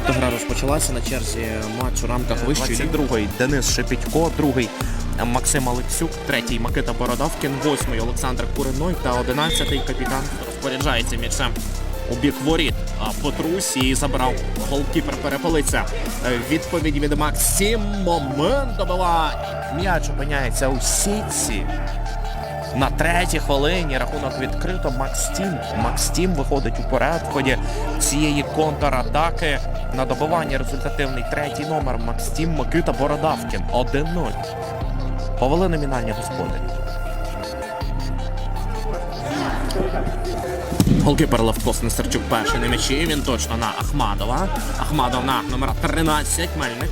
Наступна гра розпочалася на черзі матч у рамках вищої ліги. 22-й Денис Шепітько, другий Максим Алексюк, третій Микита Бородавкін, восьмий Олександр Куриной та одинадцятий капітан розпоряджається м'ячем у бік воріт. А Петрусь і забрав голкіпер перепалиця. Е, Відповідь від Максим. Момент добиває. М'яч опиняється у сітці. На третій хвилині рахунок відкрито. Макс Тім. Макс Тім виходить уперед в ході цієї контратаки. На добивання результативний третій номер Макс Тім Микита Бородавкін. 1-0. Повели номінальні господарі. Голкіпер Левкос Нестерчук перший на м'ячі. Він точно на Ахмадова. Ахмадов на номер 13. Мельник.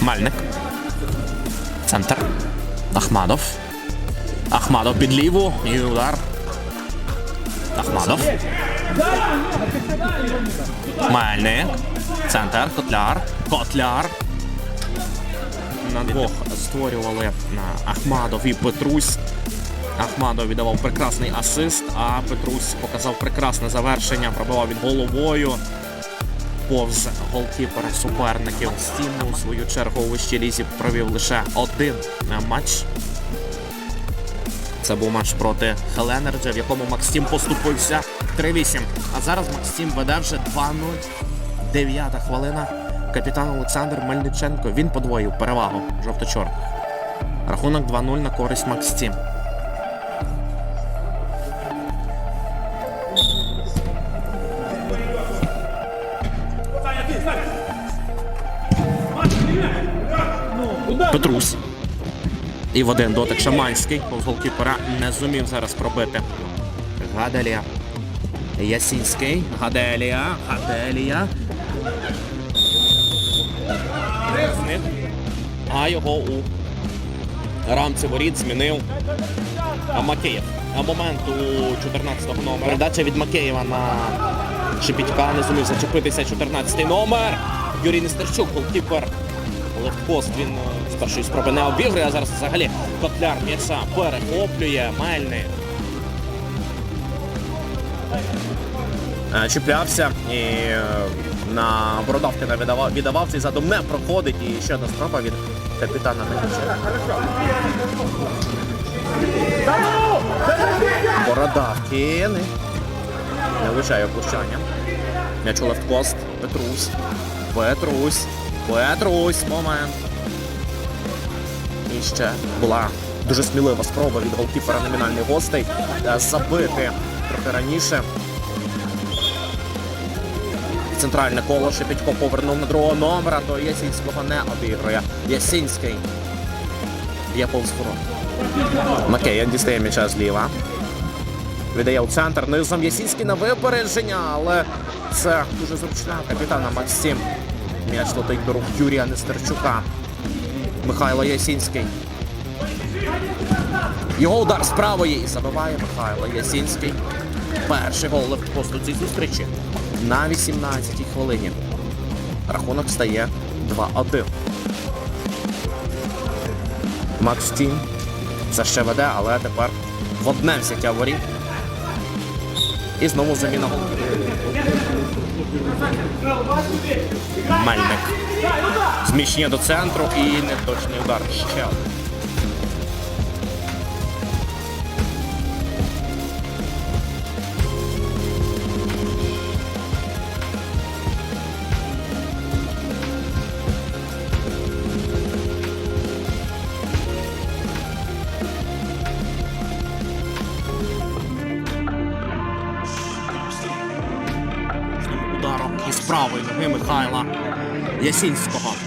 Мальник. Центр. Ахмадов. Ахмадов під ліву. І удар. Ахмадов. Мельник. Центр. Котляр. Котляр. На двох створювали Ахмадов і Петрусь. Ахмадов віддавав прекрасний асист, а Петрусь показав прекрасне завершення, пробивав від головою повз голкіпера суперників. Стіну у свою чергу у вищій лізі провів лише один е, матч. Це був матч проти Хеленерджа, в якому Максим поступився 3-8. А зараз Максим веде вже 2-0. Дев'ята хвилина. Капітан Олександр Мельниченко. Він подвоїв перевагу жовто-чорних. Рахунок 2-0 на користь Максим. Петрусь. І в один дотик Шаманський. Голкіпера не зумів зараз пробити. Гаделія. Ясінський. Гаделія. Гаделія. Зник. А його у рамці воріт змінив Макеєв. На момент у 14-го номера. Передача від Макеєва на Шепітька. Не зумів зачепитися 14-й номер. Юрій Нестерчук, голкіпер. Левпост він е, першої спроби не обігрує, а зараз взагалі Котляр м'яса перехоплює. Мельний. Е, Чіплявся і е, на Бородавкина віддавав, віддавав цей задум не проходить. І ще одна спроба від капітана Мельниченка. Бородавкін. Не влучає опущання. М'яч у лефткост. Петрусь. Петрусь. Петрусь. Момент. І ще була дуже смілива спроба від голкіпера номінальних гостей е, забити трохи раніше. Центральне коло Шепітько повернув на другого номера, то Ясінського не обігрує. Ясінський б'є повз ворот. Макея дістає м'яча зліва. Віддає у центр. Низом Ясінський на випередження, але це дуже зручна капітана Максим. М'яч летить до рук Юрія Нестерчука. Михайло Ясінський. Його удар з і забиває Михайло Ясінський. Перший гол левпосту цій зустрічі на 18-й хвилині. Рахунок стає 2-1. Макс Тім це ще веде, але тепер в одне взяття воріт. І знову заміна. Мельник. Зміщення до центру і неточний удар. Ще ударом із правої ноги Михайла Ясінського.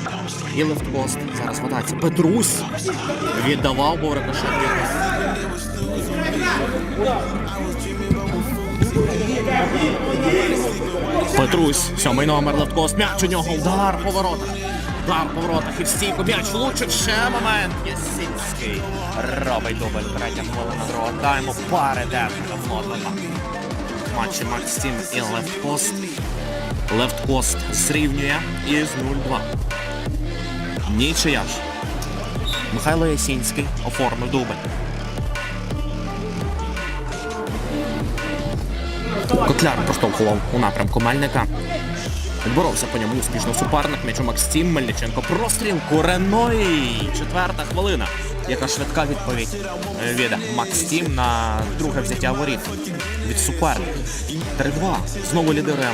І лефтпост зараз в. Петрусь віддавав, був рикошет Петрусь, сьомий номер лефткост. М'яч у нього. Удар по воротах. Удар по воротах. І в м'яч влучив. Ще момент. Ясінський. Робить дубль. Третя хвилина другого тайму. Паритет. Давно в матчі Макс Тім і Левткост. Левткост зрівнює із 0-2. Нічия ж. Михайло Ясінський оформив дубль. Котляр проштовхував у напрямку Мельника. Відборовся по ньому успішно суперник. М'яч у Максим Мельниченко. Простріл Куреной. Четверта хвилина. Яка швидка відповідь е, від Максим на друге взяття воріт від суперника. 3-2. Знову лідирує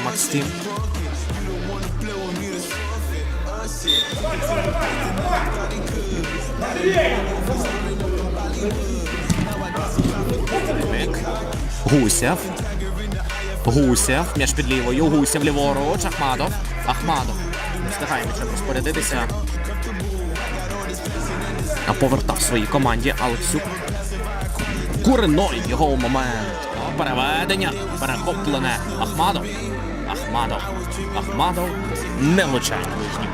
Максим. Ник. Гусєв. Гусєв. М'яч під лівою. Гусєв ліворуч. Ахмадов. Ахмадов. Не встигає нічим розпорядитися. А повертав своїй команді Алексюк. Куриной його момент. Переведення. Перехоплене. Ахмадов. Ахмадов. Ахмадов. Не влучає ближнім.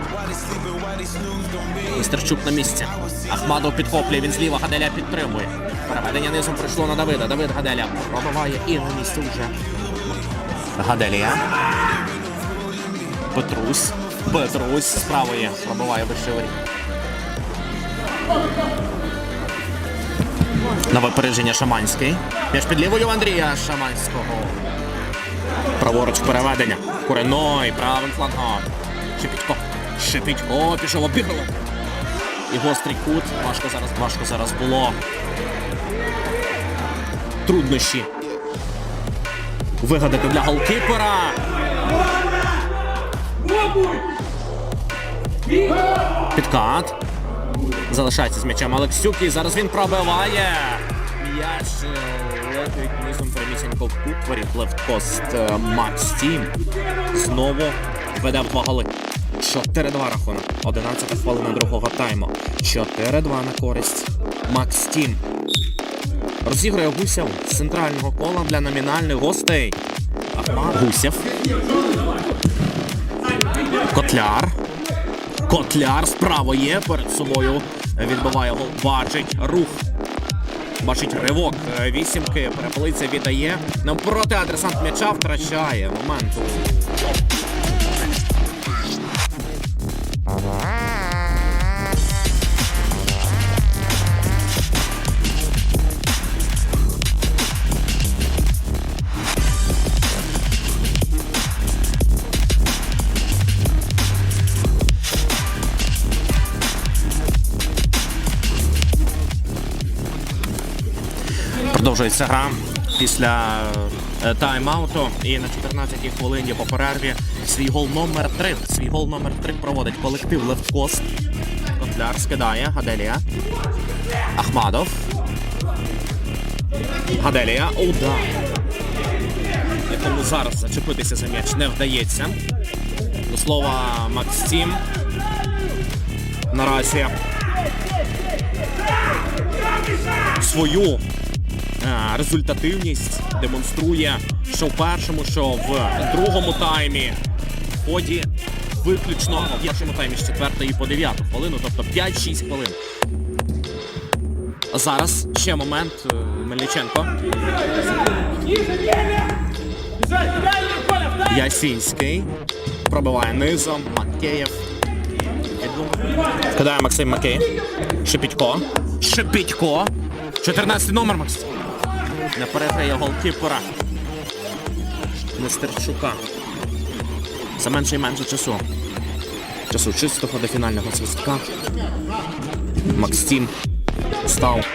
Мистерчук на місці. Ахмадов підхоплює, він зліва Гаделя підтримує. Переведення низом прийшло на Давида. Давид Гаделя пробиває і на місці вже. Гаделія. Петрусь. Петрусь з правої пробиває воріт. На випередження Шаманський. М'яч під лівою Андрія Шаманського. Праворуч переведення. Куриной, правим флангом. Шипітько. Шипітько пішов обіграло. І гострий кут. Важко зараз, важко зараз було. Труднощі. Вигадати для голкіпера. Підкат. Залишається з м'ячем Алексюк і зараз він пробиває. М'яч е, летить низом прямісінько в кут. Воріт левткост е, Макс Тім. Знову веде в голи. 4-2 рахунок. 11 хвилина другого тайму. 4-2 на користь Макс Тім. Розігрує Гусєв з центрального кола для номінальних гостей. Ахмат Гусєв. Котляр. Котляр справа є перед собою. Відбиває гол. Бачить рух. Бачить ривок е, вісімки. Перепелиця віддає. Навпроти адресант м'яча втрачає моменту. Продовжується гра після е, тайм-ауту. І на 14-й хвилині по перерві свій гол номер 3. Свій гол номер 3 проводить колектив Левкост. Котляр скидає. Гаделія. Ахмадов. Гаделія. Удар. Якому зараз зачепитися за м'яч не вдається. До слова, Максим. Наразі свою результативність демонструє що в першому, що в другому таймі. В ході виключно в першому таймі з 4 по 9 хвилину, тобто 5-6 хвилин. Зараз ще момент е, Мельниченко. Ясінський. Пробиває низом. Макеєв. Кидає Максим Макей. Шипітько. Шипітько. 14 номер Максим. Не переграє голкіпера. Нестерчука. Це менше і менше часу. Часу чистого до фінального свистка. Максим став